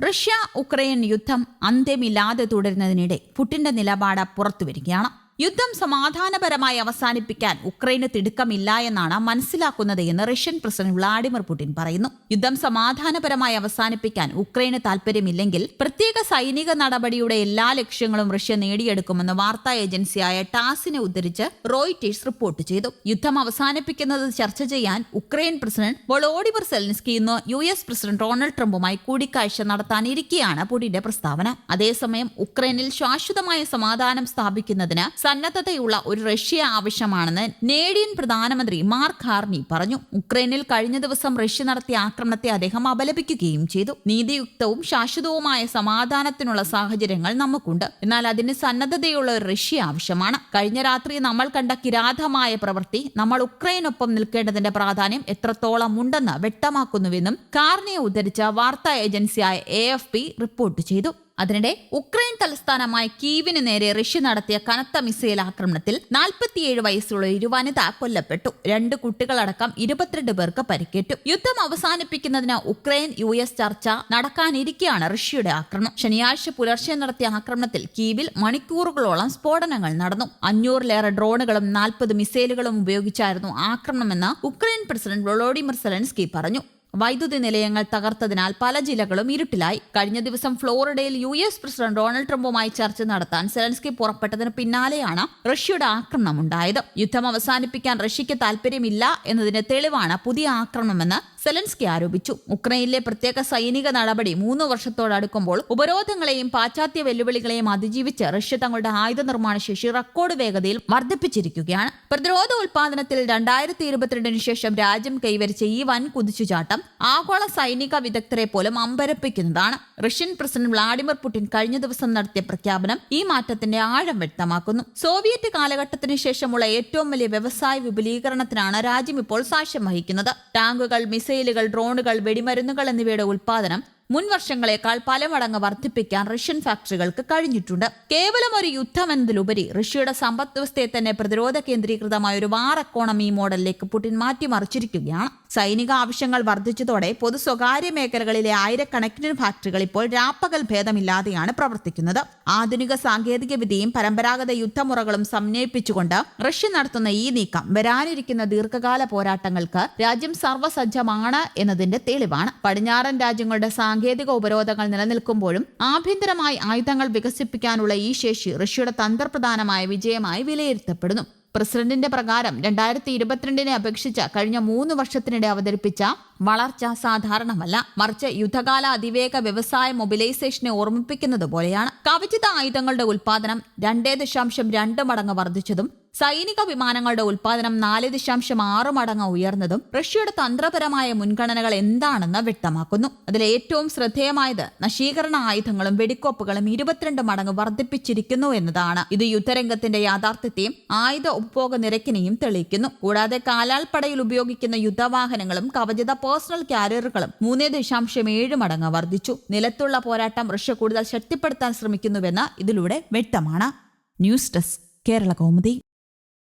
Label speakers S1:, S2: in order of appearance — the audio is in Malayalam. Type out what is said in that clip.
S1: റഷ്യ ഉക്രൈൻ യുദ്ധം അന്ത്യമില്ലാതെ തുടരുന്നതിനിടെ പുടിന്റെ നിലപാട് പുറത്തുവരികയാണ് യുദ്ധം സമാധാനപരമായി അവസാനിപ്പിക്കാൻ ഉക്രൈന് തിടുക്കമില്ല എന്നാണ് മനസ്സിലാക്കുന്നത് എന്ന് റഷ്യൻ പ്രസിഡന്റ് വ്ളാഡിമിർ പുടിൻ പറയുന്നു. യുദ്ധം സമാധാനപരമായി അവസാനിപ്പിക്കാൻ ഉക്രൈന് താൽപര്യമില്ലെങ്കിൽ പ്രത്യേക സൈനിക നടപടിയുടെ എല്ലാ ലക്ഷ്യങ്ങളും റഷ്യ നേടിയെടുക്കുമെന്ന് വാർത്താ ഏജൻസിയായ ടാസിനെ ഉദ്ധരിച്ച് റോയിറ്റേഴ്സ് റിപ്പോർട്ട് ചെയ്തു. യുദ്ധം അവസാനിപ്പിക്കുന്നത് ചർച്ച ചെയ്യാൻ ഉക്രൈൻ പ്രസിഡന്റ് വൊളോഡിമർ സെലൻസ്കി ഇന്ന് യു എസ് പ്രസിഡന്റ് ഡൊണാൾഡ് ട്രംപുമായി കൂടിക്കാഴ്ച നടത്താനിരിക്കെയാണ് പുടിന്റെ പ്രസ്താവന. അതേസമയം ഉക്രൈനിൽ ശാശ്വതമായ സമാധാനം സ്ഥാപിക്കുന്നതിന് സന്നദ്ധതയുള്ള ഒരു റഷ്യ ആവശ്യമാണെന്ന് നേടിയൻ പ്രധാനമന്ത്രി മാർക്ക് ഹാർണി പറഞ്ഞു. ഉക്രൈനിൽ കഴിഞ്ഞ ദിവസം റഷ്യ നടത്തിയ ആക്രമണത്തെ അദ്ദേഹം അപലപിക്കുകയും ചെയ്തു. നീതിയുക്തവും ശാശ്വതവുമായ സമാധാനത്തിനുള്ള സാഹചര്യങ്ങൾ നമുക്കുണ്ട്. എന്നാൽ അതിന് സന്നദ്ധതയുള്ള ഒരു റഷ്യ ആവശ്യമാണ്. കഴിഞ്ഞ രാത്രി നമ്മൾ കണ്ട കിരാതമായ പ്രവൃത്തി നമ്മൾ ഉക്രൈനൊപ്പം നിൽക്കേണ്ടതിന്റെ പ്രാധാന്യം എത്രത്തോളം ഉണ്ടെന്ന് വ്യക്തമാക്കുന്നുവെന്നും കാർണിയെ ഉദ്ധരിച്ച വാർത്താ ഏജൻസിയായ എ റിപ്പോർട്ട് ചെയ്തു. അതിനിടെ ഉക്രൈൻ തലസ്ഥാനമായ കീവിന് നേരെ റഷ്യ നടത്തിയ കനത്ത മിസൈൽ ആക്രമണത്തിൽ നാൽപ്പത്തിയേഴ് വയസ്സുള്ള ഒരു വനിത കൊല്ലപ്പെട്ടു. രണ്ട് കുട്ടികളടക്കം ഇരുപത്തിരണ്ട് പേർക്ക് പരിക്കേറ്റു. യുദ്ധം അവസാനിപ്പിക്കുന്നതിന് ഉക്രൈൻ യു എസ് ചർച്ച നടക്കാനിരിക്കെയാണ് റഷ്യയുടെ ആക്രമണം. ശനിയാഴ്ച പുലർച്ചെ നടത്തിയ ആക്രമണത്തിൽ കീവിൽ മണിക്കൂറുകളോളം സ്ഫോടനങ്ങൾ നടന്നു. അഞ്ഞൂറിലേറെ ഡ്രോണുകളും നാൽപ്പത് മിസൈലുകളും ഉപയോഗിച്ചായിരുന്നു ആക്രമണമെന്ന് ഉക്രൈൻ പ്രസിഡന്റ് വ്ളോഡിമിർ സെലൻസ്കി പറഞ്ഞു. വൈദ്യുതി നിലയങ്ങൾ തകർത്തതിനാൽ പല ജില്ലകളും ഇരുട്ടിലായി. കഴിഞ്ഞ ദിവസം ഫ്ലോറിഡയിൽ യു എസ് പ്രസിഡന്റ് ഡൊണാൾഡ് ട്രംപുമായി ചർച്ച നടത്താൻ സെലൻസ്കി പുറപ്പെട്ടതിന് പിന്നാലെയാണ് റഷ്യയുടെ ആക്രമണം ഉണ്ടായത് യുദ്ധം അവസാനിപ്പിക്കാൻ റഷ്യയ്ക്ക് താൽപര്യമില്ല എന്നതിന് തെളിവാണ് പുതിയ ആക്രമണമെന്ന് സെലൻസ്കി ആരോപിച്ചു. ഉക്രൈനിലെ പ്രത്യേക സൈനിക നടപടി മൂന്ന് വർഷത്തോടടുക്കുമ്പോൾ ഉപരോധങ്ങളെയും പാശ്ചാത്യ വെല്ലുവിളികളെയും അതിജീവിച്ച് റഷ്യ തങ്ങളുടെ ആയുധ നിർമ്മാണ ശേഷി റെക്കോർഡ് വേഗതയിൽ വർദ്ധിപ്പിച്ചിരിക്കുകയാണ്. പ്രതിരോധ ഉൽപാദനത്തിൽ രണ്ടായിരത്തി ഇരുപത്തിരണ്ടിന് ശേഷം രാജ്യം കൈവരിച്ച ഈ വൻ കുതിച്ചുചാട്ടം ആഗോള സൈനിക വിദഗ്ധരെ പോലും അമ്പരപ്പിക്കുന്നതാണ്. റഷ്യൻ പ്രസിഡന്റ് വ്ളാഡിമിർ പുടിൻ കഴിഞ്ഞ ദിവസം നടത്തിയ പ്രഖ്യാപനം ഈ മാറ്റത്തിന്റെ ആഴം വ്യക്തമാക്കുന്നു. സോവിയറ്റ് കാലഘട്ടത്തിന് ശേഷമുള്ള ഏറ്റവും വലിയ വ്യവസായ വിപുലീകരണത്തിനാണ് രാജ്യം ഇപ്പോൾ സാക്ഷ്യം വഹിക്കുന്നത്. ടാങ്കുകൾ മിസൈലുകൾ ഡ്രോണുകൾ വെടിമരുന്നുകൾ എന്നിവയുടെ ഉൽപാദനം മുൻ വർഷങ്ങളെക്കാൾ പല മടങ്ങ് വർദ്ധിപ്പിക്കാൻ റഷ്യൻ ഫാക്ടറികൾക്ക് കഴിഞ്ഞിട്ടുണ്ട്. കേവലം ഒരു യുദ്ധം എന്നതിലുപരി റഷ്യയുടെ സമ്പദ് വ്യവസ്ഥയെ തന്നെ പ്രതിരോധ കേന്ദ്രീകൃതമായ ഒരു വാർ എക്കോണമി മോഡലിലേക്ക് പുടിൻ മാറ്റിമറിച്ചിരിക്കുകയാണ്. സൈനിക ആവശ്യങ്ങൾ വർദ്ധിച്ചതോടെ പൊതു സ്വകാര്യ മേഖലകളിലെ ആയിരക്കണക്കിന് ഫാക്ടറികൾ ഇപ്പോൾ രാപ്പകൽ ഭേദമില്ലാതെയാണ് പ്രവർത്തിക്കുന്നത്. ആധുനിക സാങ്കേതിക വിദ്യയും പരമ്പരാഗത യുദ്ധമുറകളും സമന്വയിപ്പിച്ചുകൊണ്ട് റഷ്യ നടത്തുന്ന ഈ നീക്കം വരാനിരിക്കുന്ന ദീർഘകാല പോരാട്ടങ്ങൾക്ക് രാജ്യം സർവസജ്ജമാണ് എന്നതിന്റെ തെളിവാണ്. പടിഞ്ഞാറൻ രാജ്യങ്ങളുടെ സാങ്കേതിക ഉപരോധങ്ങൾ നിലനിൽക്കുമ്പോഴും ആഭ്യന്തരമായി ആയുധങ്ങൾ വികസിപ്പിക്കാനുള്ള ഈ ശേഷി റഷ്യയുടെ തന്ത്രപ്രധാനമായ വിജയമായി വിലയിരുത്തപ്പെടുന്നു. പ്രസിഡന്റിന്റെ പ്രകാരം രണ്ടായിരത്തി ഇരുപത്തിരണ്ടിനെ അപേക്ഷിച്ച് കഴിഞ്ഞ മൂന്ന് വർഷത്തിനിടെ അവതരിപ്പിച്ച വളർച്ച സാധാരണമല്ല മറിച്ച് യുദ്ധകാല അതിവേഗ വ്യവസായ മൊബിലൈസേഷനെ ഓർമ്മിപ്പിക്കുന്നത് പോലെയാണ്. കവചിത ആയുധങ്ങളുടെ ഉൽപാദനം രണ്ടേ ദശാംശം രണ്ട് മടങ്ങ് വർദ്ധിച്ചതും സൈനിക വിമാനങ്ങളുടെ ഉൽപാദനം നാല് ദശാംശം ആറ് മടങ്ങ് ഉയർന്നതും റഷ്യയുടെ തന്ത്രപരമായ മുൻഗണനകൾ എന്താണെന്ന് വ്യക്തമാക്കുന്നു. അതിൽ ഏറ്റവും ശ്രദ്ധേയമായത് നശീകരണ ആയുധങ്ങളും വെടിക്കോപ്പുകളും ഇരുപത്തിരണ്ട് മടങ്ങ് വർദ്ധിപ്പിച്ചിരിക്കുന്നു എന്നതാണ്. ഇത് യുദ്ധരംഗത്തിന്റെ യാഥാർത്ഥ്യത്തെയും ആയുധ ഉപഭോഗ നിരക്കിനെയും തെളിയിക്കുന്നു. കൂടാതെ കാലാൽപ്പടയിൽ ഉപയോഗിക്കുന്ന യുദ്ധവാഹനങ്ങളും കവചിത പേഴ്സണൽ കാരിയറുകളും മൂന്ന് ദശാംശം ഏഴ് മടങ്ങ് വർദ്ധിച്ചു. നിലത്തുള്ള പോരാട്ടം റഷ്യ കൂടുതൽ ശക്തിപ്പെടുത്താൻ ശ്രമിക്കുന്നുവെന്ന് ഇതിലൂടെ വ്യക്തമാണ്. News desk Kerala Kaumudi.